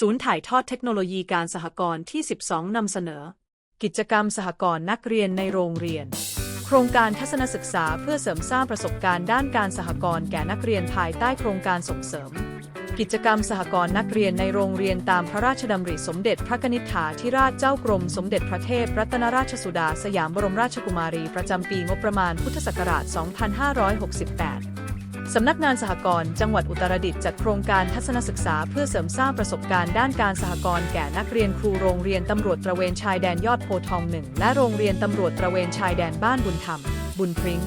ศูนย์ถ่ายทอดเทคโนโลยีการสหกรณ์ที่ 12 นำเสนอ กิจกรรมสหกรณ์นักเรียนในโรงเรียน โครงการทัศนศึกษาเพื่อเสริมสร้างประสบการณ์ด้านการสหกรณ์แก่นักเรียนภายใต้โครงการส่งเสริม กิจกรรมสหกรณ์นักเรียนในโรงเรียนตามพระราชดำริสมเด็จพระนิษฐาธิราชเจ้ากรม สมเด็จพระเทพรัตนราชสุดาสยามบรมราชกุมารีประจำปีงบประมาณพุทธศักราช 2568 สำนักงานสหกรณ์จังหวัดอุตรดิตถ์จัดโครงการทัศนศึกษาเพื่อเสริมสร้างประสบการณ์ด้านการสหกรณ์แก่นักเรียนครูโรงเรียนตำรวจตระเวนชายแดนยอดโพทองหนึ่งและโรงเรียนตำรวจตระเวนชายแดนบ้านบุญธรรม บุญพริ้ง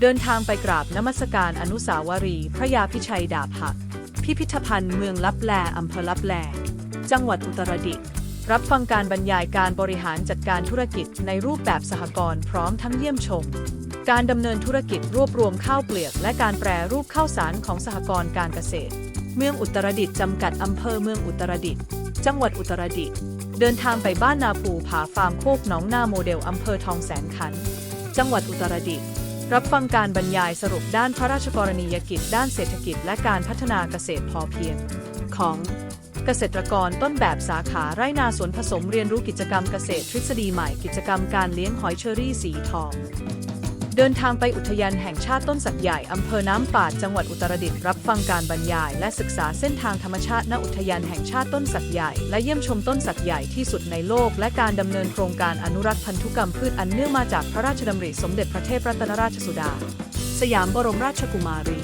เดินทางไปกราบนมัสการอนุสาวรีย์พระยาพิชัยดาบหัก พิพิธภัณฑ์เมืองลับแลอำเภอลับแล จังหวัดอุตรดิตถ์ รับฟังการบรรยายการบริหารจัดการธุรกิจในรูปแบบสหกรณ์พร้อมทั้งเยี่ยมชม การดำเนินธุรกิจรวบรวมข้าวเปลือก และการแปรรูปข้าวสารของสหกรณ์การเกษตร เมืองอุตรดิตถ์จำกัดอำเภอเมืองอุตรดิตถ์จังหวัดอุตรดิตถ์เดินทางไปบ้านนาภูผาฟาร์มโคกหนองนาโมเดลอำเภอทองแสนขัน จังหวัดอุตรดิตถ์รับฟังการบรรยายสรุปด้านพระราชกรณียกิจด้านเศรษฐกิจ และการพัฒนาเกษตรพอเพียง ของ เกษตรกรต้นแบบสาขาไร่นาสวนผสมเรียนรู้กิจกรรมเกษตรทฤษฎีใหม่กิจกรรมการเลี้ยงหอยเชอรี่สีทอง เดินทางไปอุทยานแห่งชาติต้นสักใหญ่ อำเภอน้ำปาดจังหวัดอุตรดิตถ์รับฟังการบรรยาย และศึกษาเส้นทางธรรมชาติณอุทยานแห่งชาติต้นสักใหญ่ และเยี่ยมชมต้นสักใหญ่ที่สุดในโลก และการดำเนินโครงการอนุรักษ์พันธุกรรมพืชอันเนื่องมาจากพระราชดำริสมเด็จพระเทพรัตนราชสุดา สยามบรมราชกุมารี